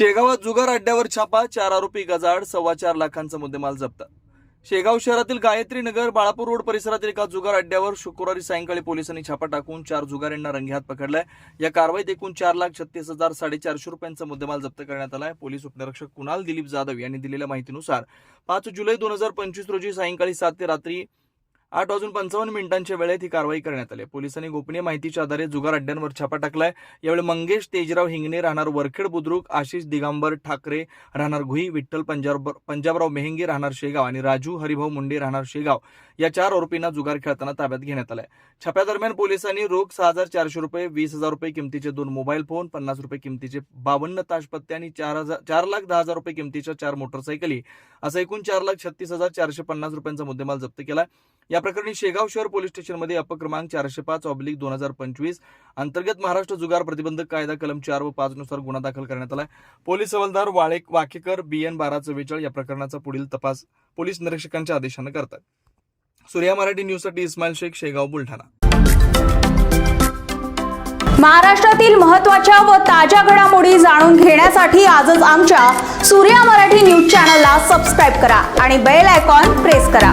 शेगावात जुगार अड्ड्यावर छापा चार आरोपी गजाड सव्वा चार लाखांचा मुद्देमाल जप्त. शेगाव शहरातील गायत्री नगर बाळापूर रोड परिसरातील एका जुगार अड्ड्यावर शुक्रवारी सायंकाळी पोलिसांनी छापा टाकून चार जुगाऱ्यांना रंगेहात पकडलाय. या कारवाईत एकूण चार लाख छत्तीस हजार साडेचारशे रुपयांचा मुद्देमाल जप्त करण्यात आलाय. पोलीस उपनिरीक्षक कुणाल दिलीप जाधव यांनी दिलेल्या माहितीनुसार पाच जुलै दोन हजार पंचवीस रोजी सायंकाळी सात ते रात्री आठ वाजून पंचावन्न मिनिटांच्या वेळेत ही कारवाई करण्यात आली. पोलिसांनी गोपनीय माहितीच्या आधारे जुगार अड्ड्यांवर छापा टाकलाय. यावेळी मंगेश तेजराव हिंगणे राहणार वरखेड बुद्रुक आशिष दिगांबर ठाकरे राहणार घुई विठ्ठल पंजाब पंजाबराव मेहंगे राहणार शेगाव आणि राजू हरिभाऊ मुंडे राहणार शेगाव. या चार आरोपींना जुगार खेळताना ताब्यात घेण्यात आलाय. छाप्यादरम्यान पोलिसांनी रोख सहा हजार चारशे रुपये वीस हजार रुपये किमतीचे दोन मोबाईल फोन पन्नास रुपये किमतीचे बावन्न ताशपत्ते आणि चार हजार चार लाख दहा हजार रुपये किमतीच्या चार मोटरसायकली. असं एकूण चार लाख छत्तीस हजार चारशे पन्नास रुपयांचा मुद्देमाल जप्त केला या प्रकरणी शेगाव शहर पोलीस स्टेशनमध्ये अपक्रमांक चारशे पाच ऑब्लिक दोन हजार पंचवीस अंतर्गत महाराष्ट्र जुगार प्रतिबंधक कायदा कलम चार व पाच नुसार गुन्हा दाखल करण्यात आलाय. पोलीस हवालदार वाळे वाकेकर बी एन बारा चव्वेचाळीस या प्रकरणाचा पुढील तपास पोलीस निरीक्षकांच्या आदेशानं करतात. सूर्या मराठी न्यूजसाठी इस्माईल शेख शेगाव बुलढाणा. महाराष्ट्रातील महत्त्वाच्या व ताज्या घडामोडी जाणून घेण्यासाठी आजच आमच्या सूर्या मराठी न्यूज चॅनलला सबस्क्राईब करा आणि बेल आयकॉन प्रेस करा.